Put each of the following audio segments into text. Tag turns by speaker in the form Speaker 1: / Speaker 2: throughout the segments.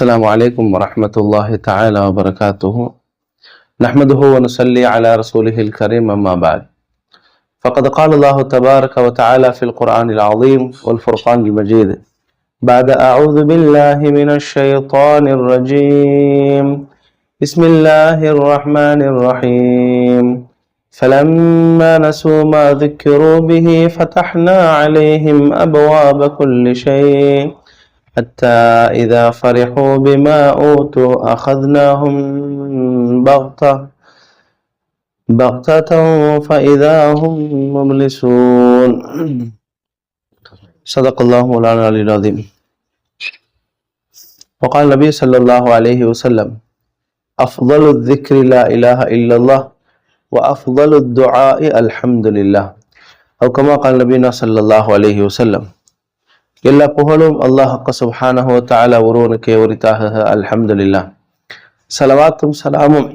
Speaker 1: السلام عليكم ورحمة الله تعالى وبركاته. نحمده ونصلي على رسوله الكريم أما بعد. فقد قال الله تبارك وتعالى في القرآن العظيم والفرقان المجيد بعد أعوذ بالله من الشيطان الرجيم. بسم الله الرحمن الرحيم. فلما نسوا ما ذكروا به فتحنا عليهم أبواب كل شيء. حتى إذا فرحوا بما أوتوا أخذناهم بغتة بغتة فإذا هم مبلسون. صدق الله مولانا العظيم. وقال النبي صلى الله عليه وسلم أفضل الذكر لا إله إلا الله وأفضل الدعاء الحمد لله. أو كما قال نبينا صلى الله عليه وسلم எல்லா புகழும் அல்லாஹ் சுஹானஹோ தஆலா ஒருவனுக்கே உரித்தாக. அல்ஹம்துல்லா சலவாத்தும் சலாமும்.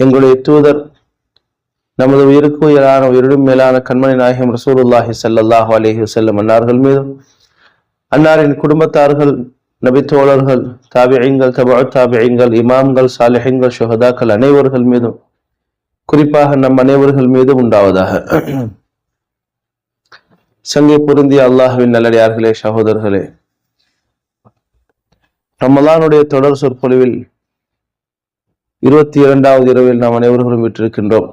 Speaker 1: எங்களுடைய தூதர் நமது உயிருக்கு உயிரான உயிரிடும் மேலான கண்மணி நாயகம் ரசூலுல்லாஹி ஸல்லல்லாஹு அலஹி செல்லும் அன்னார்கள் மீதும் அன்னாரின் குடும்பத்தார்கள் நபித்தோழர்கள் தாபியங்கள் தபு தாபியங்கள் இமாம்கள் சாலிஹங்கள் சுஹதாக்கள் அனைவர்கள் மீதும் குறிப்பாக நம் அனைவர்கள் மீதும் உண்டாவதாக. சங்கை பொருந்திய அல்லாஹுவின் நல்லடியார்களே சகோதரர்களே. ரமலானுடைய தொடர் சொற்பொழிவில் இருபத்தி இரண்டாவது இரவில் நாம் அனைவர்களும் விட்டிருக்கின்றோம்.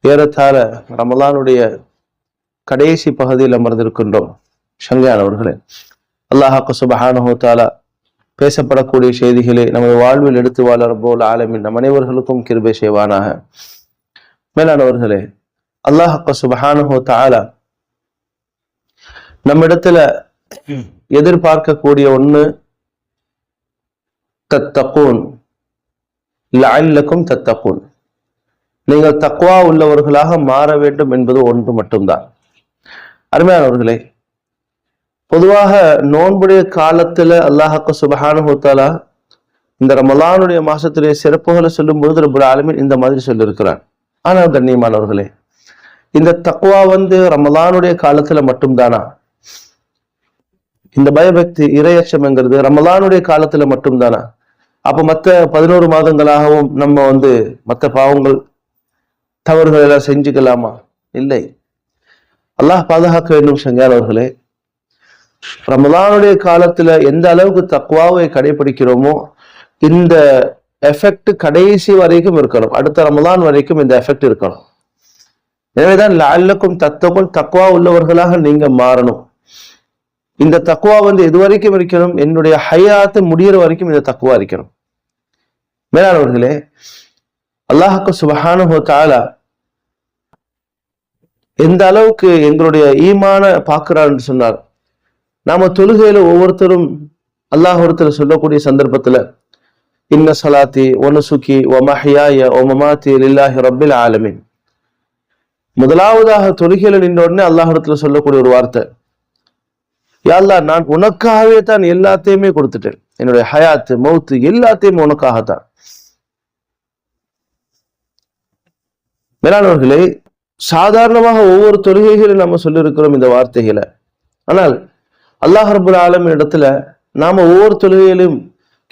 Speaker 1: ஏறத்தாழ ரமலானுடைய கடைசி பகுதியில் அமர்ந்திருக்கின்றோம். சங்கையானவர்களே அல்லாஹாக்கு சுபஹானுத்தாலா பேசப்படக்கூடிய செய்திகளை நமது வாழ்வில் எடுத்து வாழற போல் ஆலமின். நம் அனைவர்களுக்கும் கிருபை செய்வானாக. மேலானவர்களே அல்லாஹ் சுபஹானுஹோ தாலா நம்மிடத்துல எதிர்பார்க்கக்கூடிய ஒண்ணு தத்தகூன். லஅல்லக்கும் தத்தகூன். நீங்கள் தக்குவா உள்ளவர்களாக மாற வேண்டும் என்பது ஒன்று மட்டும்தான். அருமையானவர்களே பொதுவாக நோன்புடைய காலத்துல அல்லாஹக்கு சுபஹானு இந்த ரமலானுடைய மாசத்துடைய சிறப்புகளை சொல்லும் பொழுது ரபுல் ஆலமின் இந்த மாதிரி சொல்லியிருக்கிறான் ஆனால் கண்ணியமானவர்களே இந்த தக்குவா வந்து ரமலானுடைய காலத்துல மட்டும்தானா? இந்த பயபக்தி இரையச்சம்ங்கிறது ரமலானுடைய காலத்துல மட்டும்தானா? அப்ப மத்த பதினோரு மாதங்களாகவும் நம்ம வந்து மத்த பாவங்கள் தவறுகள் எல்லாம் செஞ்சுக்கலாமா? இல்லை. அல்லாஹ் பாதுகாக்க வேண்டும் செஞ்சாலவர்களே ரமலானுடைய காலத்துல எந்த அளவுக்கு தக்குவாவை கடைபிடிக்கிறோமோ இந்த எஃபெக்ட் கடைசி வரைக்கும் இருக்கணும். அடுத்த ரமலான் வரைக்கும் இந்த எஃபெக்ட் இருக்கணும். எனவேதான் லால்லக்கும் தத்துவம் தக்குவா உள்ளவர்களாக நீங்க மாறணும். இந்த தக்குவா வந்து எது வரைக்கும் இருக்கணும்? என்னுடைய ஹயாத்து முடிகிற வரைக்கும் இந்த தக்குவா இருக்கணும். மேலானவர்களே அல்லாஹுக்கு சுபஹானு தாலா எந்த அளவுக்கு எங்களுடைய ஈமான பார்க்கிறான்னு சொன்னார். நாம தொழுகையில ஒவ்வொருத்தரும் அல்லாஹ் ஒருத்தர் சொல்லக்கூடிய சந்தர்ப்பத்துல இன்ன சலாத்தி ஒனசுக்கி ஒமஹியாய ஒமமாத்தி லில்லாஹி ரப்பில் ஆலமின். முதலாவதாக தொழுகையில நின்ற உடனே அல்லாஹிடத்துல சொல்லக்கூடிய ஒரு வார்த்தை. யாழ்லா நான் உனக்காகவே தான் எல்லாத்தையுமே கொடுத்துட்டேன். என்னுடைய ஹயாத்து மௌத்து எல்லாத்தையுமே உனக்காகத்தான் மேலானவர்களே சாதாரணமாக ஒவ்வொரு தொழுகைகளும் நம்ம சொல்லியிருக்கிறோம் இந்த வார்த்தைகளை. ஆனால் அல்லாஹ் ரபுல் ஆலமின் இடத்துல நாம ஒவ்வொரு தொழுகையிலும்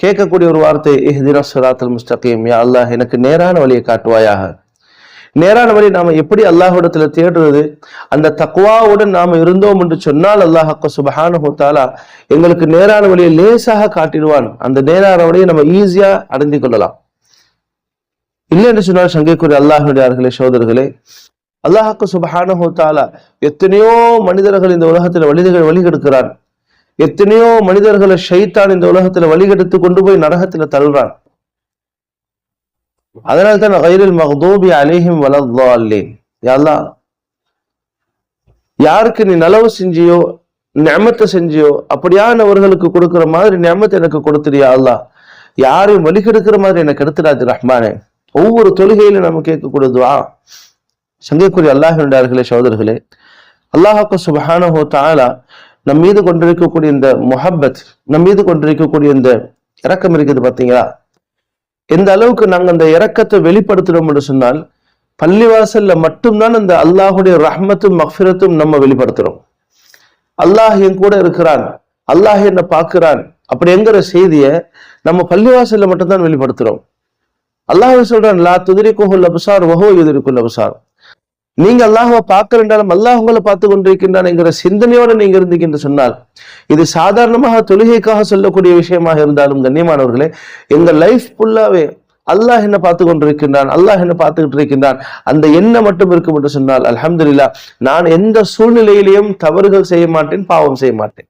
Speaker 1: கேட்கக்கூடிய ஒரு வார்த்தை இஹ்தினா சுராத்தல் முஸ்தகீம். யா அல்லாஹ் எனக்கு நேரான வழியை காட்டுவாயாக. நேரான வழி நாம எப்படி அல்லாஹிடத்துல தேடுறது? அந்த தக்குவாவுடன் நாம இருந்தோம் என்று சொன்னால் அல்லாஹ் சுபஹான ஹோத்தாலா எங்களுக்கு நேரான வழியை லேசாக காட்டிடுவான். அந்த நேரான வழியை நம்ம ஈஸியா அடைந்து கொள்ளலாம். இல்லை என்று சொன்னால் சங்கைக்குரிய அல்லாஹுடையார்களே சோதர்களே அல்லாஹாக்கு சுபஹான ஹோத்தாலா எத்தனையோ மனிதர்கள் இந்த உலகத்துல வழிகள் வழிகெடுக்கிறான் எத்தனையோ மனிதர்களை ஷைத்தான் இந்த உலகத்துல வழிகெடுத்து கொண்டு போய் நரகத்துல தள்ளுறான். அதனால தான் கைரில் மஹதூபி அலிஹிம் வலல்லாலேன் யாழ்லா யாருக்கு நீ நலவு செஞ்சியோ நியமத்தை செஞ்சியோ அப்படியானவர்களுக்கு கொடுக்கிற மாதிரி நியமத்தை எனக்கு கொடுத்துறியா அல்லா யாரையும் வழிகெடுக்கிற மாதிரி எனக்கு எடுத்துடாது ரஹ்மானே. ஒவ்வொரு தொழுகையிலும் நம்ம கேட்கக்கூடிய துவா. சங்கைக்குரிய அல்லாஹின்றார்களே சோதர்களே அல்லாஹாக்கு சுபஹானஹோ தாலா நம் மீது கொண்டிருக்கக்கூடிய இந்த முஹப்பத் நம் மீது கொண்டிருக்கக்கூடிய இந்த இறக்கம் இருக்குது பார்த்தீங்களா? எந்த அளவுக்கு நாங்க அந்த இறக்கத்தை வெளிப்படுத்துறோம் என்று சொன்னால் பள்ளிவாசல்ல மட்டும்தான் அந்த அல்லாஹுடைய ரஹ்மத்தும் மஃபிரத்தும் நம்ம வெளிப்படுத்துறோம். அல்லாஹ் என் கூட இருக்கிறான் அல்லாஹ் என்னை பார்க்கிறான் அப்படிங்கிற செய்தியை நம்ம பள்ளிவாசல்ல மட்டும்தான் வெளிப்படுத்துறோம். அல்லாஹ் சொல்றான் லா துதிரிக்குல் அபுசார் வஹோ எதிர்க்குல் அபுசார் நீங்க அல்லாஹுவை என்றாலும் அல்லாஹ் உங்களை பார்த்து கொண்டிருக்கின்றான் என்கிற சிந்தனையோட நீங்க இருந்தீங்க என்று சொன்னால் இது சாதாரணமாக தொழுகைக்காக சொல்லக்கூடிய விஷயமாக இருந்தாலும் கண்ணியமானவர்களே எங்க லைஃப் ஃபுல்லாவே அல்லாஹ் என்ன பார்த்து கொண்டிருக்கின்றான் அல்லாஹ் என்ன பார்த்துக்கிட்டு இருக்கின்றான். அந்த எண்ணம் மட்டும் இருக்கும் என்று சொன்னால் அலமதுல்லா நான் எந்த சூழ்நிலையிலையும் தவறுகள் செய்ய மாட்டேன் பாவம் செய்ய மாட்டேன்.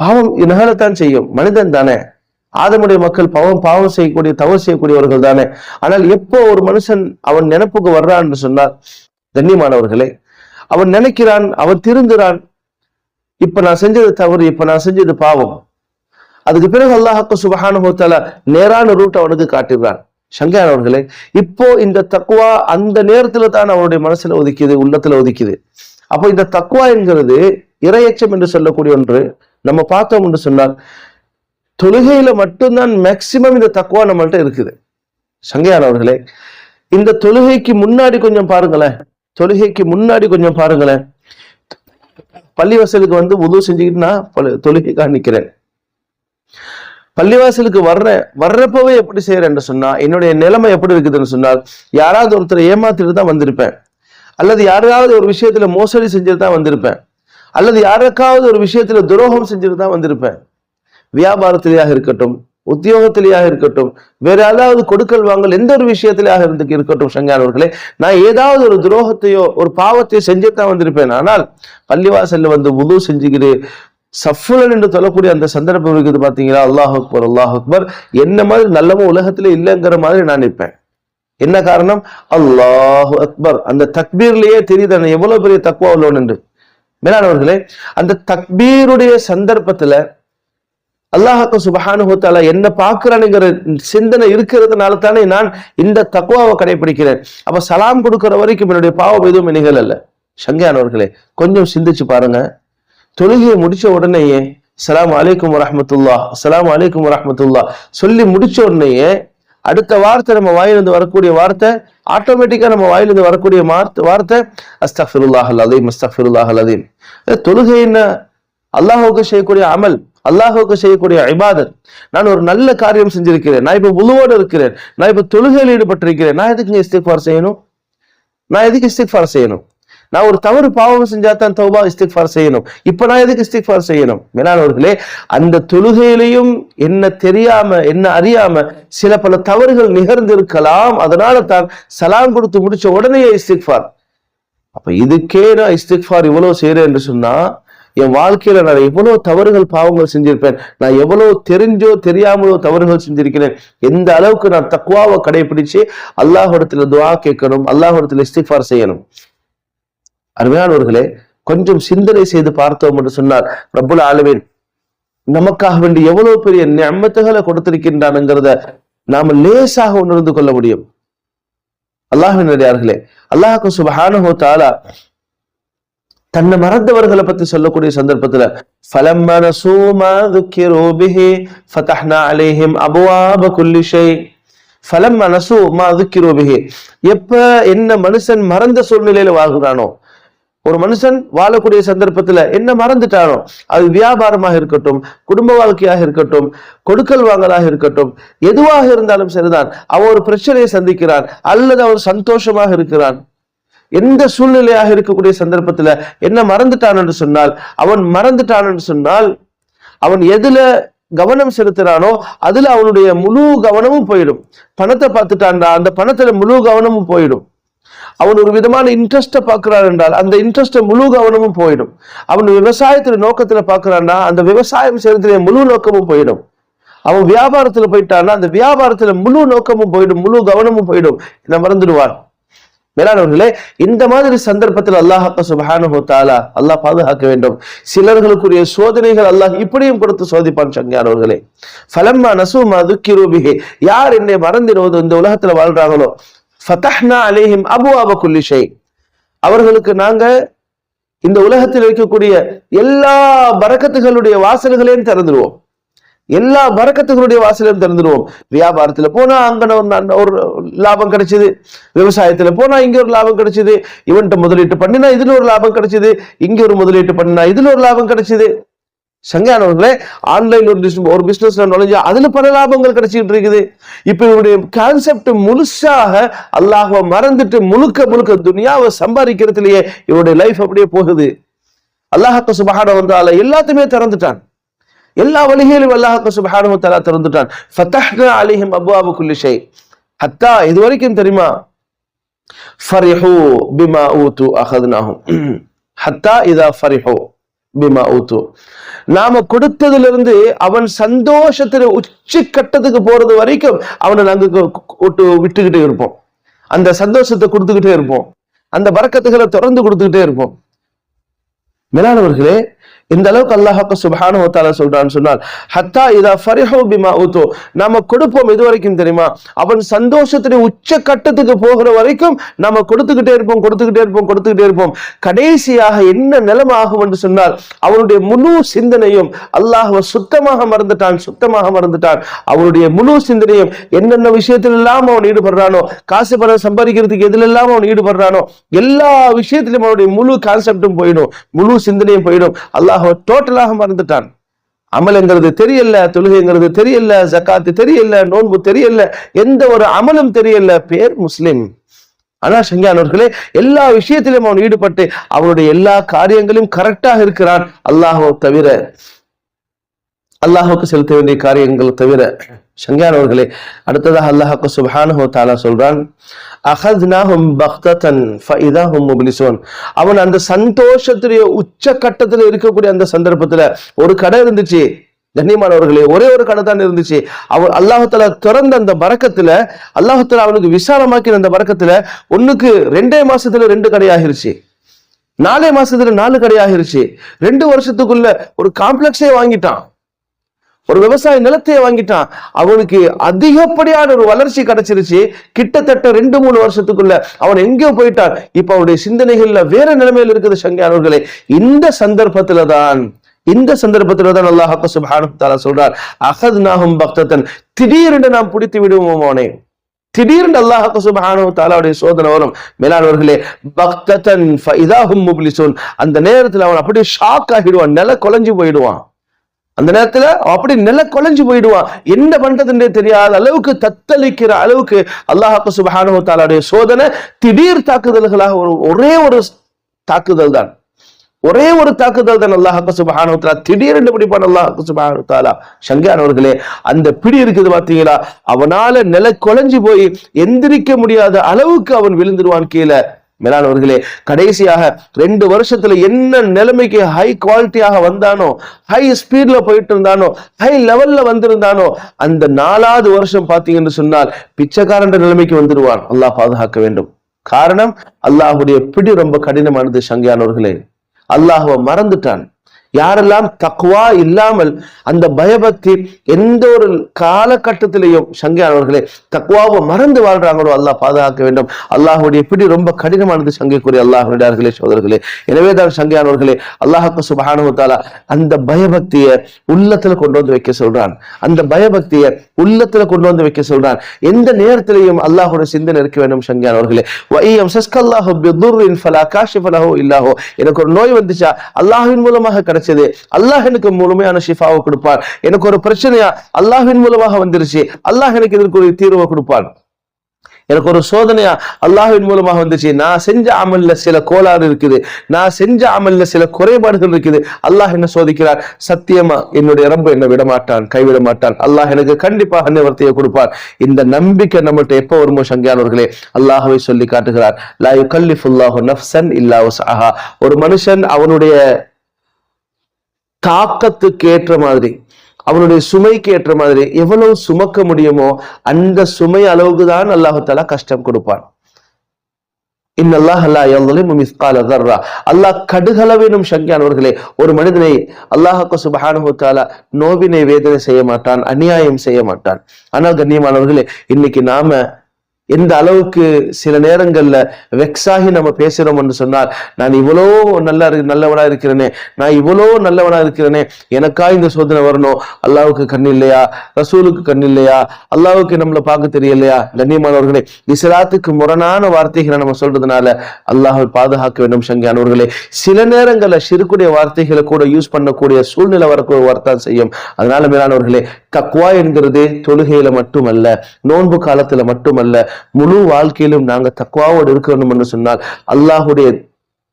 Speaker 1: பாவம் நிகழத்தான் செய்யும் மனிதன் தானே. ஆதமுடைய மக்கள் பாவம் பாவம் செய்யக்கூடிய தவறு செய்யக்கூடியவர்கள் தானே. ஆனால் எப்போ ஒரு மனுஷன் அவன் நினைப்புக்கு வர்றான் என்று சொன்னால் கண்ணியமானவர்களே அவன் நினைக்கிறான் அவன் திருந்துறான். இப்ப நான் செஞ்சது தவறு இப்ப நான் செஞ்சது பாவம். அதுக்கு பிறகு அல்லாஹாக்கு சுபஹானுபவத்தால நேரான ரூட் அவனுக்கு காட்டுகிறான் சங்கையானவர்களே இப்போ இந்த தக்குவா அந்த நேரத்துல தான் அவனுடைய மனசுல ஒதுக்கிது உள்ளத்துல ஒதுக்கிது அப்போ இந்த தக்குவா என்கிறது இரையச்சம் என்று சொல்லக்கூடிய ஒன்று. நம்ம பார்த்தோம் என்று சொன்னால் தொழுகையில மட்டும்தான் மேக்சிமம் இந்த தக்குவா நம்மள்ட்ட இருக்குது. சங்கையானவர்களே இந்த தொழுகைக்கு முன்னாடி கொஞ்சம் பாருங்களேன். தொழுகைக்கு முன்னாடி கொஞ்சம் பாருங்களேன். பள்ளிவாசலுக்கு வந்து உதவு செஞ்சுக்கிட்டு நான் தொழுகை தொழுகைக்காக பள்ளிவாசலுக்கு வர்றேன் வர்றப்பவே எப்படி செய்யறேன்னு சொன்னா என்னுடைய நிலைமை எப்படி இருக்குதுன்னு சொன்னால் யாராவது ஒருத்தரை ஏமாத்திட்டு தான் வந்திருப்பேன். அல்லது யாராவது ஒரு விஷயத்துல மோசடி செஞ்சுட்டு தான் வந்திருப்பேன். அல்லது யாருக்காவது ஒரு விஷயத்துல துரோகம் செஞ்சுட்டு தான் வந்திருப்பேன். வியாபாரத்திலேயாக இருக்கட்டும் உத்தியோகத்திலேயாக இருக்கட்டும் வேற ஏதாவது கொடுக்கல் வாங்கல் எந்த ஒரு விஷயத்திலேயாக இருந்து இருக்கட்டும் சங்கானவர்களே நான் ஏதாவது ஒரு துரோகத்தையோ ஒரு பாவத்தையோ செஞ்சுத்தான் வந்திருப்பேன். ஆனால் பள்ளிவாசல்ல வந்து உது செஞ்சுக்கிட்டு சஃபுலன் என்று சொல்லக்கூடிய அந்த சந்தர்ப்பம் இருக்குது பாத்தீங்களா? அல்லாஹ் அக்பர் அல்லாஹ் அக்பர். என்ன மாதிரி நல்லவன் உலகத்துல இல்லைங்கிற மாதிரி நான் நிற்பேன். என்ன காரணம்? அல்லாஹு அக்பர். அந்த தக்பீர்லயே தெரியுது நான் எவ்வளவு பெரிய தக்குவா உள்ளவன் என்று. மேலானவர்களே அந்த தக்பீருடைய சந்தர்ப்பத்துல அல்லாஹாக்கு சுபஹானு என்ன பார்க்கிறானுங்கிற சிந்தனை இருக்கிறதுனால தானே நான் இந்த தக்குவாவை கடைபிடிக்கிறேன். அப்ப சலாம் கொடுக்கிற வரைக்கும் என்னுடைய பாவம் எதுவும் நிகழல்ல சங்கையானவர்களே கொஞ்சம் சிந்திச்சு பாருங்க. தொழுகையை முடிச்ச உடனேயே சலாம் அலைக்கும் வரமத்துல்லா சலாம் அலைக்கும் வரமத்துல்லா சொல்லி முடிச்ச உடனேயே அடுத்த வார்த்தை நம்ம வாயிலிருந்து வரக்கூடிய வார்த்தை ஆட்டோமேட்டிக்கா நம்ம வாயிலிருந்து வரக்கூடிய வார்த்தை வார்த்தை அஸ்தஃபிருல்லாஹ் அலீம் அஸ்தஃபிருல்லாஹ் அலீம். தொழுகை என்ன? அல்லாஹுக்கு செய்யக்கூடிய அமல். அல்லாஹுக்கு செய்யக்கூடிய ஐபாதர் நான் ஒரு நல்ல காரியம் செஞ்சிருக்கிறேன். நான் இப்ப உழுவோடு இருக்கிறேன். நான் இப்ப தொழுகையில் ஈடுபட்டிருக்கிறேன். நான் எதுக்கு இஸ்திக்ஃபார் செய்யணும்? நான் எதுக்கு இஸ்திக்ஃபார் செய்யணும்? நான் ஒரு தவறு பாவம் செஞ்சா தான் தௌபா இஸ்திக்ஃபார் செய்யணும். இப்ப நான் எதுக்கு இஸ்திக்ஃபார் செய்யணும்? மேலானவர்களே அந்த தொழுகையிலையும் என்ன தெரியாம என்ன அறியாம சில பல தவறுகள் நிகழ்ந்து இருக்கலாம் அதனால தான் சலாம் கொடுத்து முடிச்ச உடனே இஸ்திக்ஃபார். அப்ப இதுக்கே நான் இஸ்திக்ஃபார் இவ்வளவு செய்யறேன் என்று சொன்னா என் வாழ்க்கையில நான் எவ்வளவு தவறுகள் பாவங்கள் செஞ்சிருப்பேன். நான் எவ்வளவு தெரிஞ்சோ தெரியாமலோ தவறுகள் செஞ்சிருக்கிறேன். எந்த அளவுக்கு நான் தக்குவாவை கடைபிடிச்சு அல்லாஹிடத்துல துவா கேட்கணும் அல்லாஹிடத்துல இஸ்திஃபார் செய்யணும். அருமையானவர்களே கொஞ்சம் சிந்தனை செய்து பார்த்தோம் என்று சொன்னார் ரப்புல் ஆலமீன் நமக்காக வேண்டி எவ்வளவு பெரிய நியமத்துகளை கொடுத்திருக்கின்றானுங்கிறத நாம லேசாக உணர்ந்து கொள்ள முடியும். அல்லாஹின் நடிகார்களே அல்லாஹுக்கு சுபஹானஹு தாலா தன்னை மறந்தவர்களை பத்தி சொல்லக்கூடிய சந்தர்ப்பத்துல ஃபலம்மா நசூமா துக்கிரோ ஃபதஹ்னா அலைஹிம் அபுவாப குல்லி ஷை ஃபலம்மா நசூமா துக்கிரோ எப்ப என்ன மனுஷன் மறந்த சூழ்நிலையில வாழ்கிறானோ ஒரு மனுஷன் வாழக்கூடிய சந்தர்ப்பத்துல என்ன மறந்துட்டானோ அது வியாபாரமாக இருக்கட்டும் குடும்ப வாழ்க்கையாக இருக்கட்டும் கொடுக்கல் வாங்கலாக இருக்கட்டும் எதுவாக இருந்தாலும் சரிதான் அவன் ஒரு பிரச்சனையை சந்திக்கிறான் அல்லது அவர் சந்தோஷமாக இருக்கிறான். எந்த சூழ்நிலையாக இருக்கக்கூடிய சந்தர்ப்பத்துல என்ன மறந்துட்டான் என்று சொன்னால் அவன் மறந்துட்டான் என்று சொன்னால் அவன் எதுல கவனம் செலுத்துறானோ அதுல அவனுடைய முழு கவனமும் போயிடும். பணத்தை பார்த்துட்டான்டா அந்த பணத்துல முழு கவனமும் போயிடும். அவன் ஒரு விதமான இன்ட்ரெஸ்ட பார்க்கிறான் என்றால் அந்த இன்ட்ரெஸ்ட முழு கவனமும் போயிடும். அவன் விவசாயத்துல நோக்கத்துல பாக்குறான்னா அந்த விவசாயம் செய்யறதுல முழு நோக்கமும் போயிடும். அவன் வியாபாரத்துல போயிட்டான்னா அந்த வியாபாரத்துல முழு நோக்கமும் போயிடும் முழு கவனமும் போயிடும். என்ன மறந்துடுவான்? மேலானவர்களே இந்த மாதிரி சந்தர்ப்பத்தில் அல்லாஹ் சுபஹானஹு தாலா அல்லாஹ் பாதுகாக்க வேண்டும். சிலர்களுக்குரிய சோதனைகள் அல்லாஹ் இப்படியும் கொடுத்து சோதிப்பான் சங்கியானவர்களே ஃபலம்மா நசுமா துக்கிரூபிஹி யார் என்னை மறந்திருவது இந்த உலகத்துல வாழ்றாங்களோ ஃபதஹ்னா அலேஹிம் அபு குல்லி குல்லிஷை அவர்களுக்கு நாங்க இந்த உலகத்தில் இருக்கக்கூடிய எல்லா பரக்கத்துகளுடைய வாசல்களையும் திறந்துருவோம். எல்லா வரக்கத்துகளுடைய வாசலையும் திறந்துடுவோம். வியாபாரத்துல போனா அங்கே ஒரு ஒரு லாபம் கிடைச்சது. விவசாயத்துல போனா இங்க ஒரு லாபம் கிடைச்சது. இவன்கிட்ட முதலீட்டு பண்ணினா இதுல ஒரு லாபம் கிடைச்சது. இங்க ஒரு முதலீட்டு பண்ணினா இதுல ஒரு லாபம் கிடைச்சது. சங்கையானவர்களே ஆன்லைன் ஒரு business- ஒரு பிஸ்னஸ்ல நுழைஞ்சு அதுல பல லாபங்கள் கிடைச்சிட்டு இருக்குது. இப்போ இவருடைய கான்செப்ட் முழுசாக அல்லாஹுவை மறந்துட்டு முழுக்க முழுக்க துனியாவை சம்பாதிக்கிறதுலயே இவருடைய லைஃப் அப்படியே போகுது. அல்லாஹாக்கு சுபஹான வந்தால எல்லாத்தையுமே திறந்துட்டான். எல்லா வழிகளிலும் அல்லாஹ் சுபஹானு தலா திறந்துட்டான். ஃபதஹ்னா அலைஹிம் அப்வாப ஹத்தா இது வரைக்கும் தெரியுமா? ஃபரிஹு பிமா ஹத்தா இதா ஃபரிஹு பிமா ஊத்து. நாம கொடுத்ததிலிருந்து அவன் சந்தோஷத்துல உச்சி கட்டத்துக்கு போறது வரைக்கும் அவனை நாங்க விட்டு விட்டுக்கிட்டே இருப்போம். அந்த சந்தோஷத்தை கொடுத்துக்கிட்டே இருப்போம். அந்த வரக்கத்துகளை தொடர்ந்து கொடுத்துக்கிட்டே இருப்போம். மேலானவர்களே இந்த அளவுக்கு அல்லாஹாக்கு சுபஹானஹு தஆலா சொல்றான்னு சொன்னால் ஹத்தா இதா ஃபரிஹோ பிமா ஊத்தோ. நம்ம கொடுப்போம் இது வரைக்கும் தெரியுமா? அவன் சந்தோஷத்துடைய உச்ச கட்டத்துக்கு போகிற வரைக்கும் நம்ம கொடுத்துக்கிட்டே இருப்போம் கொடுத்துக்கிட்டே இருப்போம் கொடுத்துக்கிட்டே இருப்போம். கடைசியாக என்ன நிலைமை ஆகும் என்று சொன்னால் அவனுடைய முழு சிந்தனையும் அல்லாஹுவை சுத்தமாக மறந்துட்டான் சுத்தமாக மறந்துட்டான். அவனுடைய முழு சிந்தனையும் என்னென்ன விஷயத்துல எல்லாம் அவன் ஈடுபடுறானோ காசு பணம் சம்பாதிக்கிறதுக்கு எதுல எல்லாம் அவன் ஈடுபடுறானோ எல்லா விஷயத்திலும் அவனுடைய முழு கான்செப்டும் போயிடும் முழு சிந்தனையும் போயிடும். அல்லாஹ் டோட்டலாக மறந்துட்டான். அமலுங்கிறது தெரியல தொழுகைங்கிறது தெரியல ஜக்காத்து தெரியல நோன்பு தெரியல எந்த ஒரு அமலும் தெரியல. பேர் முஸ்லிம். ஆனா சங்கியானவர்களே எல்லா விஷயத்திலும் அவன் ஈடுபட்டு அவனுடைய எல்லா காரியங்களையும் கரெக்டாக இருக்கிறான். அல்லாஹோ தவிர அல்லாஹுக்கு செலுத்த வேண்டிய காரியங்கள் தவிர சங்கியானவர்களே அடுத்ததாக அல்லாஹ் சுபஹான ஹோ தாலா சொல்றான் அகத்னாஹும் பக்தன் ஃபஇதாஹும் முபிலிசோன். அவன் அந்த சந்தோஷத்துடைய உச்ச கட்டத்துல இருக்கக்கூடிய அந்த சந்தர்ப்பத்துல ஒரு கடை இருந்துச்சு. கண்ணியமானவர்களே ஒரே ஒரு கடை தான் இருந்துச்சு. அவன் அல்லாஹால திறந்த அந்த பறக்கத்துல அல்லாஹால அவனுக்கு விசாலமாக்கின அந்த பறக்கத்துல ஒண்ணுக்கு ரெண்டே மாசத்துல ரெண்டு கடை ஆகிருச்சு நாலே மாசத்துல நாலு கடை ஆகிருச்சு ரெண்டு வருஷத்துக்குள்ள ஒரு காம்ப்ளெக்ஸே வாங்கிட்டான். ஒரு விவசாய நிலத்தையே வாங்கிட்டான். அவனுக்கு அதிகப்படியான ஒரு வளர்ச்சி கிடைச்சிருச்சு. கிட்டத்தட்ட ரெண்டு மூணு வருஷத்துக்குள்ள அவன் எங்கேயோ போயிட்டான். இப்ப அவனுடைய சிந்தனைகள்ல வேற நிலைமையில் இருக்குது சங்கியானவர்களே இந்த சந்தர்ப்பத்துல தான் இந்த சந்தர்ப்பத்தில் தான் அல்லாஹ் சுபானு தாலா சொல்றார் அகத்னாஹும் பக்தத்தன் திடீரென்று நாம் பிடித்து விடுவோம் அவனை. திடீர்னு அல்லாஹ் சுப்ஹானஹு தாலாவுடைய சோதனை வரும். மேலானவர்களே பக்தத்தன் ஃபஇதாஹும் முப்லிசூன். அந்த நேரத்துல அவன் அப்படியே ஷாக் ஆகிடுவான். நில குலைஞ்சு போயிடுவான். அந்த நேரத்துல அப்படி நில குலைஞ்சு போயிடுவான். என்ன பண்றதுன்றே தெரியாத அளவுக்கு தத்தளிக்கிற அளவுக்கு அல்லாஹ் சுப்ஹானஹு சோதனை திடீர் தாக்குதல்களாக ஒரு ஒரே ஒரு தாக்குதல் தான் ஒரே ஒரு தாக்குதல் தான் அல்லாஹ் சுபஹானஹு திடீர்னு பிடிப்பான் அல்லாஹ் சுபஹானஹு சங்கானவர்களே அந்த பிடி இருக்குது பாத்தீங்களா? அவனால நில குலைஞ்சு போய் எந்திரிக்க முடியாத அளவுக்கு அவன் விழுந்துருவான் கீழே. மேலானவர்களே கடைசியாக ரெண்டு வருஷத்துல என்ன நிலைமைக்கு ஹை குவாலிட்டியாக வந்தானோ ஹை ஸ்பீட்ல போயிட்டு இருந்தானோ ஹை லெவல்ல வந்திருந்தானோ அந்த நாலாவது வருஷம் பாத்தீங்கன்னு சொன்னால் பிச்சைக்காரன் நிலைமைக்கு வந்துடுவான். அல்லாஹ் பாதுகாக்க வேண்டும். காரணம் அல்லாஹுடைய பிடி ரொம்ப கடினமானது சங்கியானவர்களே. அல்லாஹ்வை மறந்துட்டான். யாரெல்லாம் தக்வா இல்லாமல் அந்த பயபக்தி எந்த ஒரு காலகட்டத்திலையும் சங்கையானவர்களே தக்குவாவை மறந்து வாழ்றாங்களோ அல்லாஹ் பாதுகாக்க வேண்டும். அல்லாஹுடைய பிடி ரொம்ப கடினமானது சங்கைக்குரிய அல்லாஹுடையார்களே சோதர்களே எனவே தான் சங்கையானவர்களே அல்லாஹுக்கு சுபஹானஹு அந்த பயபக்தியை உள்ளத்துல கொண்டு வந்து வைக்க சொல்றான். அந்த பயபக்தியை உள்ளத்துல கொண்டு வந்து வைக்க சொல்றான். எந்த நேரத்திலையும் அல்லாஹோட சிந்தனை இருக்க வேண்டும் சங்கையானவர்களே. வையம் சஸ்கல்லாஹு பிதுர்ரின் ஃபலா காஷிஃப லஹு எனக்கு ஒரு நோய் வந்துச்சா? அல்லாஹின் மூலமாக கிடைச்சது அல்லாஹ் எனக்கு முழுமையான ஷிஃபாவை கொடுப்பார். எனக்கு ஒரு பிரச்சனையா? அல்லாஹின் மூலமாக வந்துருச்சு. அல்லாஹ் எனக்கு இதற்கு ஒரு தீர்வை கொடுப்பான். எனக்கு ஒரு சோதனையா? அல்லாஹின் மூலமாக வந்துச்சு. நான் செஞ்ச அமல்ல சில கோளாறு இருக்குது. நான் செஞ்ச அமல்ல சில குறைபாடுகள் இருக்குது. அல்லாஹ் என்ன சோதிக்கிறார்? சத்தியமா என்னுடைய ரம்பு என்னை விட மாட்டான் கைவிட மாட்டான் அல்லாஹ் எனக்கு கண்டிப்பாக நிவர்த்தியை கொடுப்பார். இந்த நம்பிக்கை நம்மகிட்ட எப்போ வருமோ சங்கியானவர்களே? அல்லாஹவை சொல்லி காட்டுகிறார். லா யுகல்லிஃபுல்லாஹு நஃப்சன் இல்லா ஒரு மனுஷன் அவனுடைய தாக்கத்துக்கு ஏற்ற மாதிரி அவனுடைய சுமைக்கு ஏற்ற மாதிரி எவ்வளவு சுமக்க முடியுமோ அந்த சுமை அளவுக்கு தான் அல்லாஹால கஷ்டம் கொடுப்பான். அல்லாஹ் கடுகளவினும் சங்கியானவர்களே ஒரு மனிதனை அல்லாஹாக்கு சுபஹானுத்தாலா நோவினை வேதனை செய்ய மாட்டான் அநியாயம் செய்ய மாட்டான். ஆனால் கண்ணியமானவர்களே இன்னைக்கு நாம எந்த அளவுக்கு சில நேரங்கள்ல வெக்ஸாகி நம்ம பேசுறோம் என்று சொன்னால் நான் இவ்வளோ நல்ல நல்லவனா இருக்கிறேனே நான் இவ்வளோ நல்லவனா இருக்கிறேனே எனக்கா இந்த சோதனை வரணும்? அல்லாவுக்கு கண் இல்லையா? ரசூலுக்கு கண் இல்லையா? அல்லாவுக்கு நம்மளை பார்க்க தெரியலையா? கண்ணியமானவர்களே இஸ்லாத்துக்கு முரணான வார்த்தைகளை நம்ம சொல்றதுனால அல்லாஹை பாதுகாக்க வேண்டும் சங்கியானவர்களே. சில நேரங்களில் சிறுக்குடைய வார்த்தைகளை கூட யூஸ் பண்ணக்கூடிய சூழ்நிலை வரக்கூடிய வார்த்தை செய்யும். அதனால மேலானவர்களே கக்வா என்கிறது தொழுகையில மட்டுமல்ல நோன்பு காலத்துல மட்டுமல்ல முழு வாழ்க்கையிலும் நாங்கள் தக்குவாவோடு இருக்கணும் என்று சொன்னால் அல்லாஹுடைய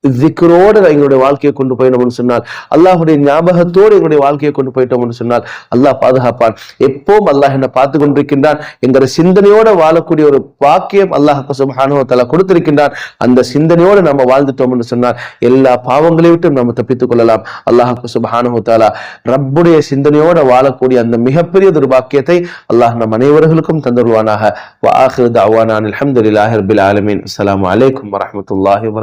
Speaker 1: திக்கரோடு எங்களுடைய வாழ்க்கையை கொண்டு போயிட்டோம்னு சொன்னால் அல்லாஹுடைய ஞாபகத்தோடு எங்களுடைய வாழ்க்கையை கொண்டு போயிட்டோம்னு சொன்னால் அல்லாஹ் பாதுகாப்பான். எப்பவும் அல்லாஹ் என்ன பார்த்து கொண்டிருக்கின்றான். எங்களுடைய சிந்தனையோட வாழக்கூடிய ஒரு வாக்கியம் அல்லாஹ் சுபஹானுவத்தால கொடுத்திருக்கின்றான். அந்த சிந்தனையோடு நம்ம வாழ்ந்துட்டோம்னு சொன்னால் எல்லா பாவங்களை விட்டும் நம்ம தப்பித்துக் கொள்ளலாம். அல்லாஹ் சுபஹானுவத்தாலா ரப்புடைய சிந்தனையோட வாழக்கூடிய அந்த மிகப்பெரிய ஒரு வாக்கியத்தை அல்லாஹ் நம் அனைவர்களுக்கும் தந்துருவானாக வாஹிர் தாவானான் அலமதுல்லாஹி ரபில் ஆலமீன். அஸ்ஸலாமு அலைக்கும் வரஹ்மத்துல்லாஹி